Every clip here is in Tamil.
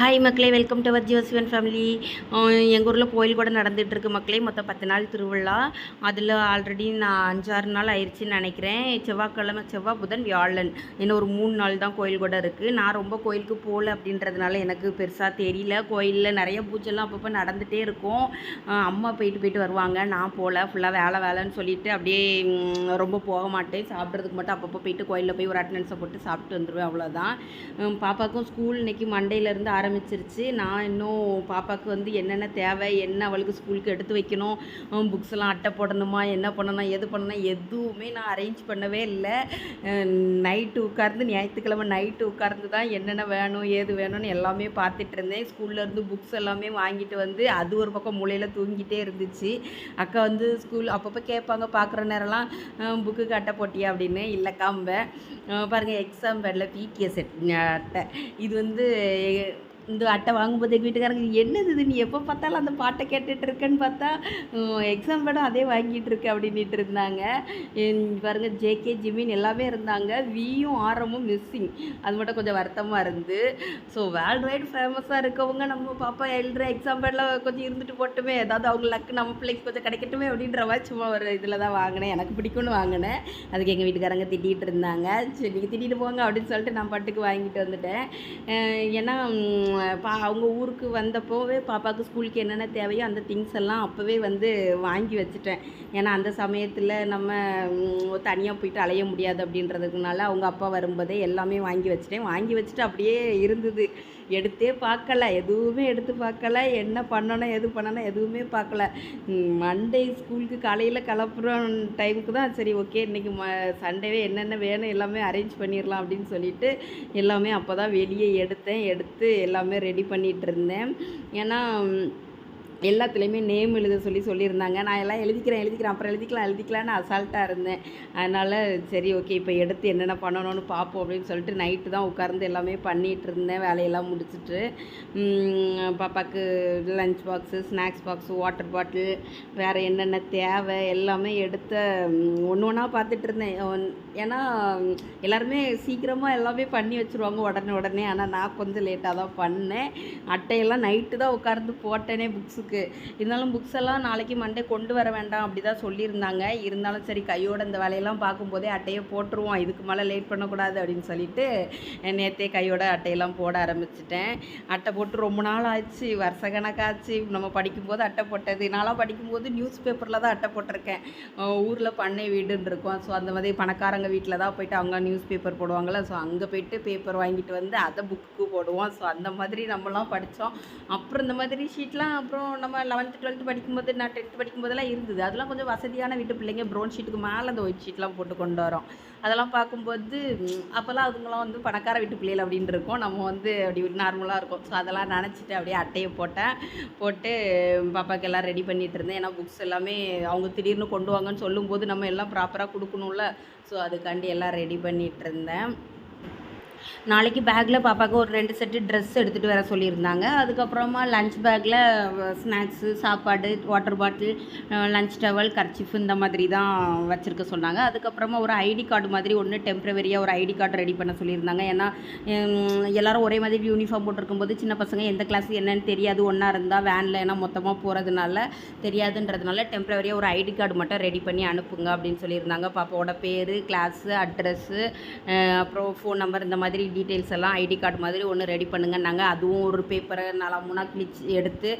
ஹாய் மக்களே. Welcome to our Jiyosivan family எங்கள் ஊரில் கோயில் கூட நடந்துகிட்ருக்கு மக்களே. மொத்தம் பத்து நாள் திருவிழா. அதில் ஆல்ரெடி நான் அஞ்சாறு நாள் ஆயிடுச்சுன்னு நினைக்கிறேன். செவ்வாய்க்கிழமை செவ்வாய் புதன் வியாழன். இன்னும் ஒரு மூணு நாள் தான் கோயில் கூட இருக்குது நான் ரொம்ப கோயிலுக்கு போகல அப்படின்றதுனால எனக்கு பெருசாக தெரியல. கோயிலில் நிறைய பூஜைலாம் அப்பப்போ நடந்துகிட்டே இருக்கும். அம்மா போயிட்டு போயிட்டு வருவாங்க. நான் போகல ஃபுல்லாக வேலை வேலைன்னு சொல்லிட்டு அப்படியே ரொம்ப போக மாட்டேன். சாப்பிட்றதுக்கு மட்டும் அப்பப்போ போயிட்டு கோயிலில் போய் ஒரு அட்டண்டன்ஸை போட்டு சாப்பிட்டு வந்துடுவேன் அவ்வளோதான் பாப்பாவுக்கும் ஸ்கூல் இன்றைக்கி மண்டேலேருந்து ஆரம்பிச்சிருச்சு. நான் இன்னும் பாப்பாவுக்கு வந்து என்னென்ன தேவை என்ன அவளுக்கு ஸ்கூலுக்கு எடுத்து வைக்கணும் புக்ஸ் எல்லாம் அட்டை போடணுமா என்ன பண்ணணும் எது பண்ணணும் எதுவுமே நான் அரேஞ்ச் பண்ணவே இல்லை. நைட்டு உட்கார்ந்து ஞாயிற்றுக்கிழமை நைட்டு உட்கார்ந்து தான் என்னென்ன வேணும் ஏது வேணும்னு எல்லாமே பார்த்துட்டு இருந்தேன். ஸ்கூல்லேருந்து புக்ஸ் எல்லாமே வாங்கிட்டு வந்து அது ஒரு பக்கம் மூலையில் தூங்கிட்டே இருந்துச்சு. அக்கா வந்து ஸ்கூல் அப்பப்போ கேட்பாங்க பார்க்குற நேரம்லாம் புக்குக்கு அட்டை போட்டியா? அப்படின்னு. இல்லை காம்ப பாருங்கள் எக்ஸாம் பேடில் பிடிஎஸ் அட்டை. இது வந்து இந்த அட்டை வாங்கும்போது எங்கள் வீட்டுக்காரங்க என்னது இது? நீ எப்போ பார்த்தாலும் அந்த பாட்டை கேட்டுட்டு இருக்கேன்னு பார்த்தா எக்ஸாம் பேடும் அதே வாங்கிட்டு இருக்கு அப்படின்ட்டு இருந்தாங்க. பாருங்க ஜேகே ஜிமின் எல்லாமே இருந்தாங்க. வியும் ஆரமும் மிஸ்ஸிங் அது மட்டும் கொஞ்சம் வருத்தமாக இருந்து. ஸோ வேர்ல்டு வைடு ஃபேமஸாக இருக்கவங்க நம்ம பாப்பா எழுதுகிற எக்ஸாம் பேடில் கொஞ்சம் இருந்துட்டு போட்டுமே. ஏதாவது அவங்க லக்கு நம்ம பிள்ளைக்கு கொஞ்சம் கிடைக்கட்டுமே அப்படின்ற மாதிரி சும்மா ஒரு இதில் தான் வாங்கினேன். எனக்கு பிடிக்கும்னு வாங்கினேன். அதுக்கு எங்கள் வீட்டுக்காரங்க திட்டிகிட்டு இருந்தாங்க. சரி நீங்கள் திட்டிட்டு போங்க அப்படின்னு சொல்லிட்டு நான் பாட்டுக்கு வாங்கிட்டு வந்துட்டேன். ஏன்னா பா அவங்க ஊருக்கு வந்தப்போவே பாப்பாவுக்கு ஸ்கூலுக்கு என்னென்ன தேவையோ அந்த திங்ஸ் எல்லாம் அப்போவே வந்து வாங்கி வச்சுட்டேன். ஏன்னா அந்த சமயத்தில் நம்ம தனியாக போயிட்டு அலைய முடியாது அப்படின்றதுக்குனால அவங்க அப்பா வரும்போதே எல்லாமே வாங்கி வச்சுட்டேன். வாங்கி வச்சுட்டு அப்படியே இருந்தது. எடுத்தே பார்க்கல எதுவுமே எடுத்து பார்க்கல. என்ன பண்ணணும் எது பண்ணணும் எதுவுமே பார்க்கல. மண்டே ஸ்கூலுக்கு காலையில் கிளப்புற டைமுக்கு தான் சரி ஓகே இன்றைக்கி ம சண்டேவே என்னென்ன வேணும் எல்லாமே அரேஞ்ச் பண்ணிடலாம் அப்படின்னு சொல்லிட்டு எல்லாமே அப்போ தான் வெளியே எடுத்தேன் எடுத்து எல்லாமே ரெடி பண்ணிகிட்டு இருந்தேன். ஏன்னா எல்லாத்துலேயுமே நேம் எழுத சொல்லி சொல்லியிருந்தாங்க. நான் எல்லாம் எழுதிக்கிறேன் எழுதிக்கிறேன் அப்புறம் எழுதிக்கலாம் எழுதிக்கலான்னு அசால்ட்டாக இருந்தேன். அதனால் சரி ஓகே இப்போ எடுத்து என்னென்ன பண்ணணும்னு பார்ப்போம் அப்படின்னு சொல்லிட்டு நைட்டு தான் உட்கார்ந்து எல்லாமே பண்ணிகிட்டு இருந்தேன். வேலையெல்லாம் முடிச்சுட்டு பாப்பாவுக்கு பாப்பாக்கு lunch box snacks box water bottle வேறு என்னென்ன தேவை எல்லாமே எடுத்த ஒன்று ஒன்றா பார்த்துட்டு இருந்தேன். ஒன்- ஏன்னா எல்லாருமே சீக்கிரமாக எல்லாமே பண்ணி வச்சுருவாங்க உடனே உடனே. ஆனால் நான் கொஞ்சம் லேட்டாக தான் பண்ணேன். அட்டையெல்லாம் நைட்டு தான் உட்கார்ந்து போட்டேனே புக்ஸுக்கு இருந்தாலும் புக்ஸ் எல்லாம் நாளைக்கு மண்டே கொண்டு வர வேண்டாம் அப்படி தான் சொல்லியிருந்தாங்க. இருந்தாலும் சரி கையோட இந்த வேலையெல்லாம் பார்க்கும்போதே அட்டையை போட்டுருவோம். இதுக்கு மேலே லேட் பண்ணக்கூடாது அப்படின்னு சொல்லிட்டு நேற்றே கையோட அட்டையெல்லாம் போட ஆரம்பிச்சிட்டேன். அட்டை போட்டு ரொம்ப நாள் ஆச்சு. வருஷ கணக்காச்சு. நம்ம படிக்கும்போது அட்டை போட்டது. நான்லாம் படிக்கும்போது நியூஸ் பேப்பரில் தான் அட்டை போட்டிருக்கேன். ஊரில் பண்ணை வீடுன்னு இருக்கும். ஸோ அந்த மாதிரி பணக்காரங்க வீட்டில் தான் போயிட்டு அவங்க நியூஸ் பேப்பர் போடுவாங்கள்ல ஸோ அங்கே போயிட்டு பேப்பர் வாங்கிட்டு வந்து அதை புக்கு போடுவோம். ஸோ அந்த மாதிரி நம்மலாம் படித்தோம் அப்புறம் இந்த மாதிரி ஷீட்லாம் அப்புறம் நம்ம லெவன்த்து டுவெல்த்து படிக்கும்போது நான் டென்த்து படிக்கும்போதெல்லாம் இருந்தது. அதெல்லாம் கொஞ்சம் வசதியான வீட்டு பிள்ளைங்க ப்ரௌன் ஷீட்டுக்கு மேலே அந்த ஒயிட் ஷீட்லாம் போட்டு கொண்டு வரோம். அதெல்லாம் பார்க்கும்போது அப்போல்லாம் அதுங்களாம் வந்து பணக்கார வீட்டு பிள்ளைகள் அப்படின்னு இருக்கும். நம்ம வந்து அப்படி நார்மலாக இருக்கும். ஸோ அதெல்லாம் நினச்சிட்டு அப்படியே அட்டையை போட்டேன். போட்டு பாப்பாக்கு எல்லாம் ரெடி பண்ணிட்டு இருந்தேன். ஏன்னா புக்ஸ் எல்லாமே அவங்க திடீர்னு கொண்டு வாங்கன்னு சொல்லும்போது நம்ம எல்லாம் ப்ராப்பராக கொடுக்கணும்ல. ஸோ அதுக்காண்டி எல்லாம் ரெடி பண்ணிகிட்டு இருந்தேன். நாளைக்கு பேக்கில் பாப்பாவுக்கு ஒரு ரெண்டு செட்டு ட்ரெஸ் எடுத்துகிட்டு வர சொல்லியிருந்தாங்க. அதுக்கப்புறமா லஞ்ச் பேக்கில் ஸ்நாக்ஸு சாப்பாடு water bottle lunch towel kerchief இந்த மாதிரி தான் வச்சுருக்க சொன்னாங்க. அதுக்கப்புறமா ஒரு ஐடி கார்டு மாதிரி ஒன்று டெம்ப்ரவரியாக ஒரு ஐடி கார்டு ரெடி பண்ண சொல்லியிருந்தாங்க. ஏன்னா எல்லோரும் எல்லாரும் ஒரே மாதிரி யூனிஃபார்ம் போட்டிருக்கும்போது சின்ன பசங்க எந்த கிளாஸ் என்னன்னு தெரியாது. ஒன்றா இருந்தால் வேனில் ஏன்னா மொத்தமாக போகிறதுனால தெரியாதுன்றதுனால டெம்ப்ரவரியாக ஒரு ஐடி கார்டு மட்டும் ரெடி பண்ணி அனுப்புங்க அப்படின்னு சொல்லியிருந்தாங்க. பாப்பாவோட பேர் கிளாஸு அட்ரஸ்ஸு அப்புறம் ஃபோன் நம்பர் இந்த மாதிரி மாதிரி டீட்டெயில்ஸ் எல்லாம் ஐடி கார்டு மாதிரி ஒன்று ரெடி பண்ணுங்கன்னாங்க. அதுவும் ஒரு பேப்பரை நல்லா மூணாக கிழிச்சு எடுத்து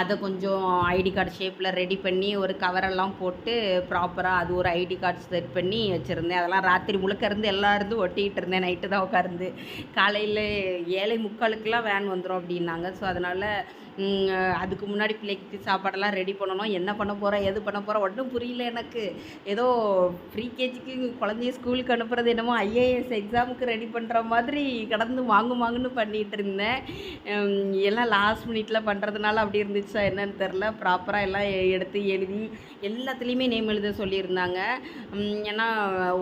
அதை கொஞ்சம் ஐடி கார்டு ஷேப்பில் ரெடி பண்ணி ஒரு கவரெல்லாம் போட்டு ப்ராப்பராக அது ஒரு ஐடி கார்டு செட் பண்ணி வச்சுருந்தேன். அதெல்லாம் ராத்திரி முழுக்க இருந்து எல்லாம் இருந்து ஒட்டிக்கிட்டு இருந்தேன். நைட்டு தான் உட்காந்து காலையில் ஏழை முக்காலுக்கெல்லாம் வேன் வந்துடும் அப்படின்னாங்க. ஸோ அதனால் அதுக்கு முன்னாடி பிள்ளைக்கு சாப்பாடெல்லாம் ரெடி பண்ணணும். என்ன பண்ண போகிறோம் எது பண்ண போகிறோம் ஒன்றும் புரியல எனக்கு. ஏதோ ஃப்ரீ கேஜிக்கு குழந்தைய ஸ்கூலுக்கு அனுப்புறது என்னமோ ஐஏஎஸ் எக்ஸாமுக்கு ரெடி பண்ணுற மாதிரி கடந்து வாங்கு வாங்குன்னு பண்ணிகிட்டு இருந்தேன். எல்லாம் லாஸ்ட் மினிட்ல பண்ணுறதுனால அப்படி இருந்துச்சா என்னன்னு தெரில ப்ராப்பராக எல்லாம் எடுத்து எழுதி எல்லாத்துலேயுமே நேம் எழுத சொல்லியிருந்தாங்க. ஏன்னா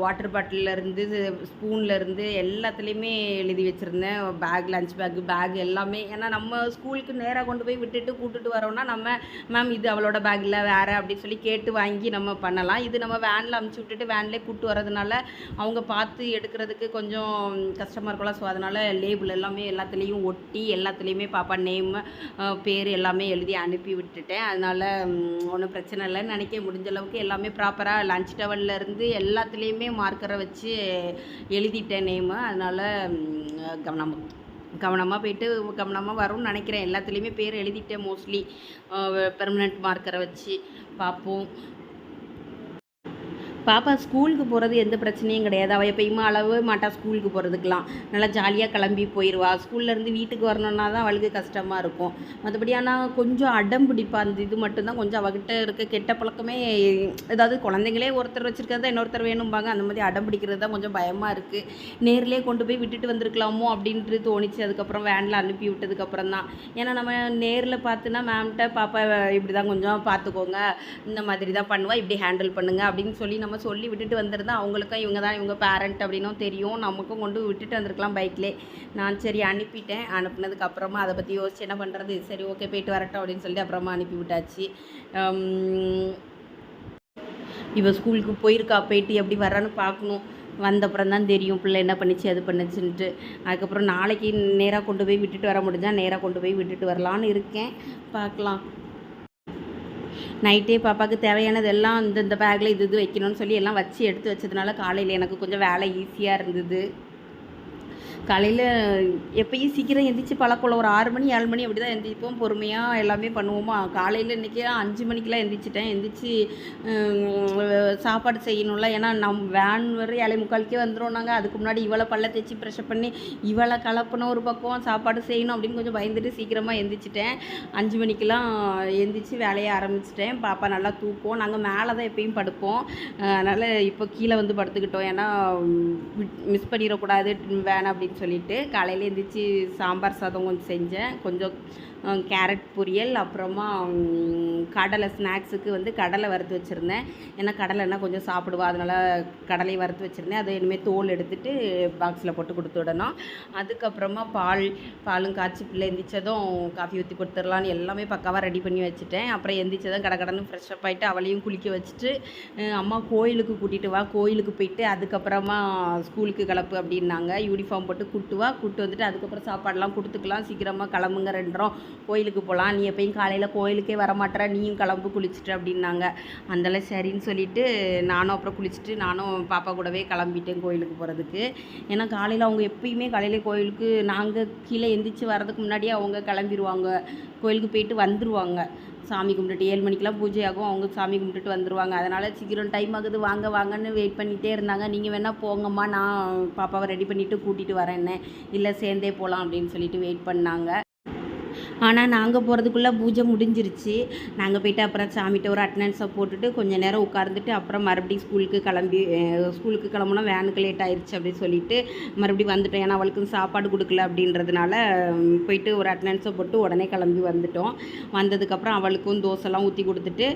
வாட்டர் பாட்டிலேருந்து ஸ்பூன்லேருந்து எல்லாத்துலேயுமே எழுதி வச்சுருந்தேன். பேக் லஞ்ச் பேக் பேக் எல்லாமே. ஏன்னா நம்ம ஸ்கூலுக்கு நேராக கொண்டு கொண்டு போய் விட்டுட்டு கூட்டுட்டு வரோம்னா நம்ம மேம் இது அவளோட பேக்கில் வேறு அப்படின்னு சொல்லி கேட்டு வாங்கி நம்ம பண்ணலாம். இது நம்ம வேனில் அமுச்சு விட்டுட்டு வேன்லேயே கூப்பிட்டு வரதுனால அவங்க பார்த்து எடுக்கிறதுக்கு கொஞ்சம் கஷ்டமாக இருக்கலாம் ஸோ அதனால் லேபிள் எல்லாமே எல்லாத்துலேயும் ஒட்டி எல்லாத்துலேயுமே பாப்பா நேம் பேர் எல்லாமே எழுதி அனுப்பி விட்டுட்டேன். அதனால் ஒன்றும் பிரச்சனை இல்லைன்னு நினைக்க முடிஞ்ச அளவுக்கு எல்லாமே ப்ராப்பராக லஞ்ச் டவல்லேருந்து எல்லாத்துலேயுமே மார்க்கரை வச்சு எழுதிட்டேன் நேமு அதனால் கவனமாக கவனமாக போயிட்டு கவனமாக வரும்னு நினைக்கிறேன். எல்லாத்துலேயுமே பேர் எழுதிட்டேன் மோஸ்ட்லி பெர்மனெண்ட் மார்க்கரை வச்சு பார்ப்போம். பாப்பா ஸ்கூலுக்கு போகிறது எந்த பிரச்சனையும் கிடையாது. அவள் எப்பயுமே அளவு மாட்டா ஸ்கூலுக்கு போகிறதுக்கெலாம் நல்லா ஜாலியாக கிளம்பி போயிடுவா ஸ்கூல்லேருந்து வீட்டுக்கு வரணுன்னா தான் அவளுக்கு கஷ்டமாக இருக்கும். மற்றபடி ஆனால் கொஞ்சம் அடம் பிடிப்பா. அந்த இது மட்டும்தான். கொஞ்சம் அவகிட்ட இருக்க கெட்ட பழக்கமே ஏதாவது குழந்தைங்களே ஒருத்தர் வச்சுருக்கிறத இன்னொருத்தர் வேணும்பாங்க. அந்த மாதிரி அடம் பிடிக்கிறது தான் கொஞ்சம் பயமாக இருக்குது நேர்லேயே கொண்டு போய் விட்டுட்டு வந்திருக்கலாமோ அப்படின்ட்டு தோணிச்சு. அதுக்கப்புறம் வேனில் அனுப்பி விட்டதுக்கப்புறம் தான். ஏன்னா நம்ம நேரில் பார்த்துனா மேம்கிட்ட பாப்பா இப்படி தான் கொஞ்சம் பார்த்துக்கோங்க. இந்த மாதிரி தான் பண்ணுவா. இப்படி ஹேண்டில் பண்ணுங்க. அப்படின்னு சொல்லி நம்ம சொல்லி விட்டுட்டு வந்திருந்தா அவங்களுக்கும் இவங்க தான் இவங்க பேரண்ட் அப்படின்னும் தெரியும். நமக்கும் கொண்டு விட்டுட்டு வந்திருக்கலாம் பைக்லே நான் சரி அனுப்பிட்டேன். அனுப்புனதுக்கப்புறமா அதை பற்றி யோசிச்சு என்ன பண்ணுறது சரி ஓகே போயிட்டு வரட்டும் அப்படின்னு சொல்லிட்டு அப்புறமா அனுப்பி விட்டாச்சு. ஸ்கூலுக்கு போயிருக்கா. போயிட்டு எப்படி வர்றான்னு பார்க்கணும். வந்தப்புறம் தான் தெரியும். பிள்ளை என்ன பண்ணுச்சு அது பண்ணுச்சுன்ட்டு அதுக்கப்புறம் நாளைக்கு நேராக கொண்டு போய் விட்டுட்டு வர முடிஞ்சால் நேராக கொண்டு போய் விட்டுட்டு வரலான்னு இருக்கேன். பார்க்கலாம். நைட்டே பாப்பாவுக்கு தேவையானது எல்லாம் இந்த இந்த பேக்கில் இது இது வைக்கணும்னு சொல்லி எல்லாம் வச்சு எடுத்து வச்சதுனால காலையில் எனக்கு கொஞ்சம் வேலை ஈஸியாக இருந்தது. காலையில் எப்பயும் சீக்கிரம் எந்திரிச்சு பழக்கம்ல ஒரு ஆறு மணி ஏழு மணி அப்படி தான் எந்திரிப்போம். பொறுமையாக எல்லாமே பண்ணுவோமா? காலையில் இன்றைக்கி அஞ்சு மணிக்கெலாம் எந்திரிச்சிட்டேன். எந்திரிச்சு சாப்பாடு செய்யணும்ல. ஏன்னா நம் வேன் வர ஏழை முக்காலுக்கே வந்துடும் நாங்கள் அதுக்கு முன்னாடி இவளை பல்ல தேய்ச்சி ப்ரெஷர் பண்ணி இவளை கலப்பணும் ஒரு பக்கம் சாப்பாடு செய்யணும் அப்படின்னு கொஞ்சம் பயந்துட்டு சீக்கிரமாக எந்திரிச்சிட்டேன். அஞ்சு மணிக்கெலாம் எந்திரிச்சு வேலையை ஆரம்பிச்சிட்டேன். பாப்பா நல்லா தூக்கும். நாங்கள் மேலே தான் எப்பயும் படுப்போம். அதனால் இப்போ கீழே வந்து படுத்துக்கிட்டோம். ஏன்னா மிஸ் பண்ணிடக்கூடாது வேன் அப்படின்னு சொல்லிட்டு காலையில் எழுந்திரிச்சி சாம்பார் சாதம் கொஞ்சம் செஞ்சேன். கொஞ்சம் கேரட் பொரியல் அப்புறமா கடலை ஸ்நாக்ஸுக்கு வந்து கடலை வறுத்து வச்சுருந்தேன். ஏன்னா கடலைன்னா கொஞ்சம் சாப்பிடுவா அதனால் கடலை வறுத்து வச்சுருந்தேன். அதை இனிமேல் தோல் எடுத்துட்டு பாக்ஸில் போட்டு கொடுத்து விடணும். அதுக்கப்புறமா பால் பாலும் காய்ச்சி பிள்ளை எந்திரிச்சதும் காஃபி ஊற்றி கொடுத்துடலான்னு எல்லாமே பக்காவாக ரெடி பண்ணி வச்சுட்டேன். அப்புறம் எந்திரிச்சதும் கடை கடன்னு ஃப்ரெஷ்ஷப் ஆகிட்டு அவளையும் குளிக்க வச்சுட்டு அம்மா கோயிலுக்கு கூட்டிகிட்டு வா கோயிலுக்கு போயிட்டு அதுக்கப்புறமா ஸ்கூலுக்கு கிளப்பு அப்படின்னாங்க. யூனிஃபார்ம் போட்டு கூட்டு வா கூட்டு வந்துட்டு அதுக்கப்புறம் சாப்பாடெல்லாம் கொடுத்துக்கலாம். சீக்கிரமாக கிளம்புங்க ரெண்டரும். கோயிலுக்கு போகலாம். நீ எப்பயும் காலையில் கோயிலுக்கே வரமாட்டேற நீயும் கிளம்பு குளிச்சுட்டு அப்படின்னாங்க. அந்தளவு சரின்னு சொல்லிட்டு நானும் அப்புறம் குளிச்சுட்டு நானும் பாப்பா கூடவே கிளம்பிட்டேன் கோயிலுக்கு போகிறதுக்கு ஏன்னா காலையில் அவங்க எப்பயுமே காலையில் கோயிலுக்கு நாங்கள் கீழே எந்திரிச்சு வர்றதுக்கு முன்னாடியே அவங்க கிளம்பிடுவாங்க கோயிலுக்கு போயிட்டு வந்துடுவாங்க சாமி கும்பிட்டுட்டு ஏழு மணிக்கெலாம் பூஜை ஆகும். அவங்க சாமி கும்பிட்டுட்டு வந்துடுவாங்க அதனால் சீக்கிரம் டைம் ஆகுது. வாங்க வாங்கன்னு வெயிட் பண்ணிகிட்டே இருந்தாங்க. நீங்கள் வேணால் போங்கம்மா. நான் பாப்பாவை ரெடி பண்ணிவிட்டு கூட்டிகிட்டு வரேன்னு இல்லை சேர்ந்தே போகலாம் அப்படின்னு சொல்லிட்டு வெயிட் பண்ணாங்க. ஆனால் நாங்கள் போகிறதுக்குள்ளே பூஜை முடிஞ்சிருச்சு. நாங்கள் போயிட்டு அப்புறம் சாமிகிட்ட ஒரு அட்டண்டன்ஸை போட்டுட்டு கொஞ்சம் நேரம் உட்கார்ந்துட்டு அப்புறம் மறுபடியும் ஸ்கூலுக்கு கிளம்பி ஸ்கூலுக்கு கிளம்புனா வேனுக்கு லேட் ஆயிடுச்சு அப்படின்னு சொல்லிட்டு மறுபடியும் வந்துட்டோம். ஏன்னா அவளுக்கு சாப்பாடு கொடுக்கல அப்படின்றதுனால போயிட்டு ஒரு அட்டண்டன்ஸை போட்டு உடனே கிளம்பி வந்துட்டோம். வந்ததுக்கப்புறம் அவளுக்கும் தோசைலாம் ஊற்றி கொடுத்துட்டு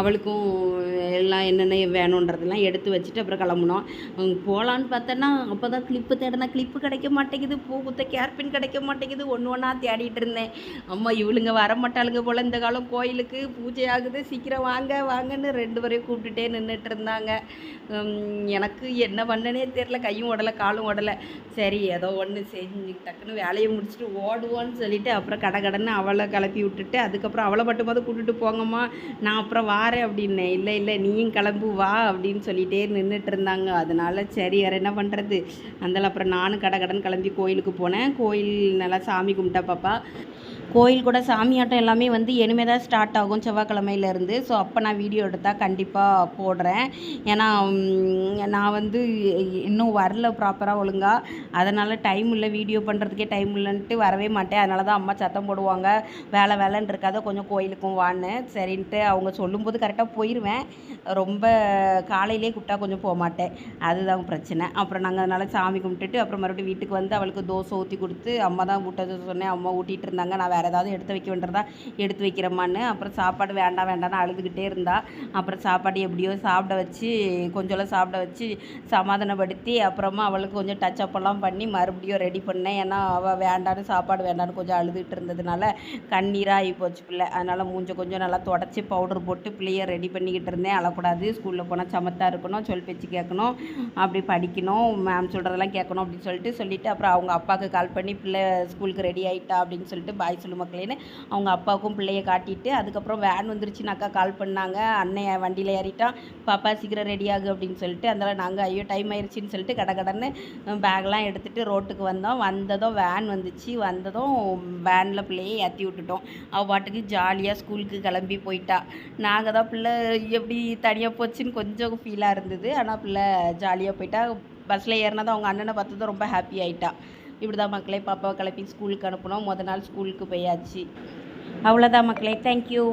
அவளுக்கும் எல்லாம் என்னென்ன வேணுன்றதெல்லாம் எடுத்து வச்சுட்டு அப்புறம் கிளம்புனோம். போகலான்னு பார்த்தோன்னா அப்போ தான் கிளிப்பு தேடினா கிளிப்பு கிடைக்க மாட்டேங்குது. பூ குத்த கேர்பின் கிடைக்க மாட்டேங்குது. ஒன்று ஒன்றா தேடிட்டு இருந்தேன். அம்மா இவளுங்க வர மாட்டாளுங்க போல் இந்த காலம் கோயிலுக்கு. பூஜை ஆகுது சீக்கிரம் வாங்க வாங்கன்னு ரெண்டு பேரையும் கூப்பிட்டுட்டே நின்றுட்டு இருந்தாங்க. எனக்கு என்ன பண்ணனே தெரில கையும் உடலை காலும் உடலை சரி ஏதோ ஒன்று செஞ்சு டக்குன்னு வேலையை முடிச்சுட்டு ஓடுவோன்னு சொல்லிவிட்டு அப்புறம் கடை கடைன்னு அவளை கிளப்பி விட்டுட்டு அதுக்கப்புறம் அவளை மட்டும் போது கூட்டுட்டு போங்கம்மா நான் அப்புறம் வாரேன் அப்படின்னேன். இல்லை இல்லை நீயும் கிளம்பு வா அப்படின்னு சொல்லிட்டே நின்றுட்டு இருந்தாங்க. அதனால சரி வேறு என்ன பண்ணுறது அதனால் அப்புறம் நானும் கடை கடன் கிளம்பி கோயிலுக்கு போனேன். கோயில் நல்லா சாமி கும்பிட்டா பாப்பா. கோயில் கூட சாமியாட்டம் எல்லாமே வந்து இனிமே தான் ஸ்டார்ட் ஆகும் செவ்வாய்க்கிழமையிலேருந்து. ஸோ அப்போ நான் வீடியோ எடுத்தால் கண்டிப்பாக போடுறேன். ஏன்னா நான் வந்து இன்னும் வரல ப்ராப்பராக ஒழுங்காக அதனால் டைம் இல்லை வீடியோ பண்ணுறதுக்கே டைம் இல்லைன்ட்டு வரவே மாட்டேன். அதனால தான் அம்மா சத்தம் போடுவாங்க. வேலை வேலைன்னு இருக்காத கொஞ்சம் கோயிலுக்கும் வான்னு. சரின்ட்டு அவங்க சொல்லும்போது கரெக்டாக போயிடுவேன் ரொம்ப காலையிலே கூப்பிட்டா கொஞ்சம் போக மாட்டேன். அதுதான் பிரச்சனை. அப்புறம் நாங்கள் அதனால் சாமி கும்பிட்டுட்டு அப்புறம் மறுபடியும் வீட்டுக்கு வந்து அவளுக்கு தோசை ஊற்றி கொடுத்து அம்மா தான் ஊட்ட சொன்னேன். அம்மா ஊட்டிகிட்டு இருந்தாங்க. நான் வேலை வேறு ஏதாவது எடுத்து வைக்க வேண்டியதா? எடுத்து வைக்கிறம்மான்னு. அப்புறம் சாப்பாடு வேண்டாம் வேண்டாம்னு அழுதுகிட்டே இருந்தா. அப்புறம் சாப்பாடு எப்படியோ சாப்பிட வச்சு கொஞ்சம்லாம் சாப்பிட வச்சு சமாதானப்படுத்தி அப்புறமா அவளுக்கு கொஞ்சம் டச் அப்பெல்லாம் பண்ணி மறுபடியும் ரெடி பண்ணேன். ஏன்னா அவள் வேண்டான்னு சாப்பாடு வேண்டான்னு கொஞ்சம் அழுதுகிட்டு இருந்ததுனால கண்ணீராக ஆகி போச்சு பிள்ளை. அதனால் மூஞ்ச கொஞ்சம் நல்லா தொடச்சி பவுடர் போட்டு பிள்ளைய ரெடி பண்ணிக்கிட்டு இருந்தேன். அழக்கூடாது ஸ்கூலில் போனால் சமத்தாக இருக்கணும் சொல் பேச்சு கேட்கணும் அப்படி படிக்கணும் மேம் சொல்கிறதெல்லாம் கேட்கணும் அப்படின்னு சொல்லிட்டு சொல்லிவிட்டு அப்புறம் அவங்க அப்பாவுக்கு கால் பண்ணி பிள்ளை ஸ்கூலுக்கு ரெடி ஆகிட்டா அப்படின்னு சொல்லிட்டு பாய் சொல்லி மக்களேன்னு அவங்க அப்பாவுக்கும் பிள்ளையை காட்டிட்டு அதுக்கப்புறம் வேன் வந்துருச்சுன்னு அக்கா கால் பண்ணாங்க. அண்ணன் வண்டியில் ஏறிட்டான். பாப்பா சீக்கிரம் ரெடி ஆகு அப்படின்னு சொல்லிட்டு அதனால் நாங்கள் ஐயோ டைம் ஆயிடுச்சின்னு சொல்லிட்டு கடை கடன்னு பேக்லாம் எடுத்துகிட்டு ரோட்டுக்கு வந்தோம். வந்ததும் வேன் வந்துச்சு. வந்ததும் வேனில் பிள்ளையை ஏற்றி விட்டுட்டோம். அவள் பாட்டுக்கு ஜாலியாக ஸ்கூலுக்கு கிளம்பி போயிட்டா. நாங்கள் தான் பிள்ளை எப்படி தனியாக போச்சுன்னு கொஞ்சம் ஃபீலாக இருந்தது. ஆனால் பிள்ளை ஜாலியாக போயிட்டா. பஸ்ஸில் ஏறினதும் அவங்க அண்ணனை பார்த்ததும் ரொம்ப ஹாப்பி ஆகிட்டா இப்படி தான் மக்களே பாப்பாவை கிளப்பி ஸ்கூலுக்கு அனுப்பினோம். முத நாள் ஸ்கூலுக்கு போயாச்சு. அவ்வளோதான் மக்களே. தேங்க்யூ